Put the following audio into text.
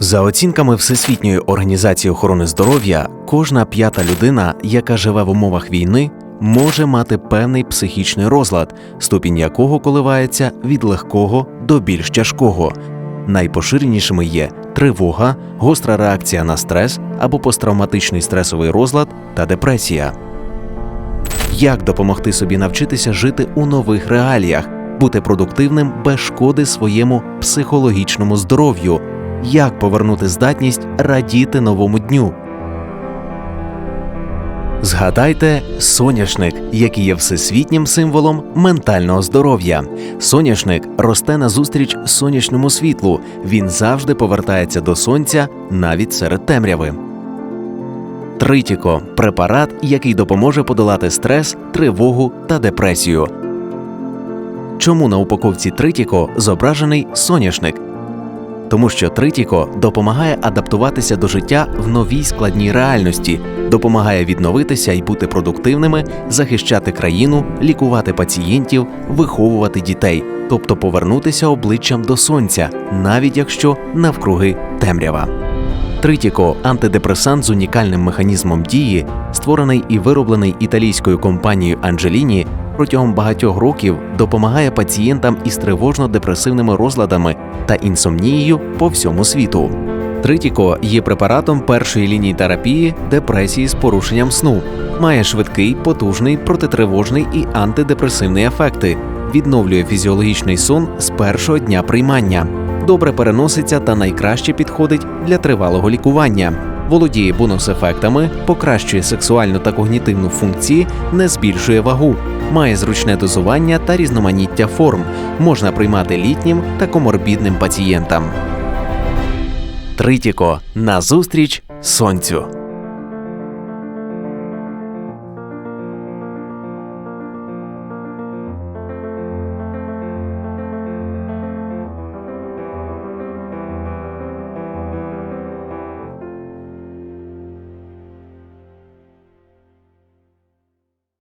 За оцінками Всесвітньої організації охорони здоров'я, кожна п'ята людина, яка живе в умовах війни, може мати певний психічний розлад, ступінь якого коливається від легкого до більш тяжкого. Найпоширенішими є тривога, гостра реакція на стрес або посттравматичний стресовий розлад та депресія. Як допомогти собі навчитися жити у нових реаліях, бути продуктивним без шкоди своєму психологічному здоров'ю? Як повернути здатність радіти новому дню? Згадайте соняшник, який є всесвітнім символом ментального здоров'я. Соняшник росте назустріч сонячному світлу. Він завжди повертається до сонця навіть серед темряви. Тритіко препарат, який допоможе подолати стрес, тривогу та депресію. Чому на упаковці Тритіко зображений соняшник? Тому що Тритіко допомагає адаптуватися до життя в новій складній реальності, допомагає відновитися і бути продуктивними, захищати країну, лікувати пацієнтів, виховувати дітей, тобто повернутися обличчям до сонця, навіть якщо навкруги темрява. Тритіко антидепресант з унікальним механізмом дії, створений і вироблений італійською компанією Анджеліні, протягом багатьох років допомагає пацієнтам із тривожно-депресивними розладами та інсомнією по всьому світу. Тритіко є препаратом першої лінії терапії депресії з порушенням сну, має швидкий, потужний, протитривожний і антидепресивний ефекти, відновлює фізіологічний сон з першого дня приймання, добре переноситься та найкраще підходить для тривалого лікування. Володіє бонус-ефектами, покращує сексуальну та когнітивну функції, не збільшує вагу, має зручне дозування та різноманіття форм, можна приймати літнім та коморбідним пацієнтам. Тритіко назустріч сонцю.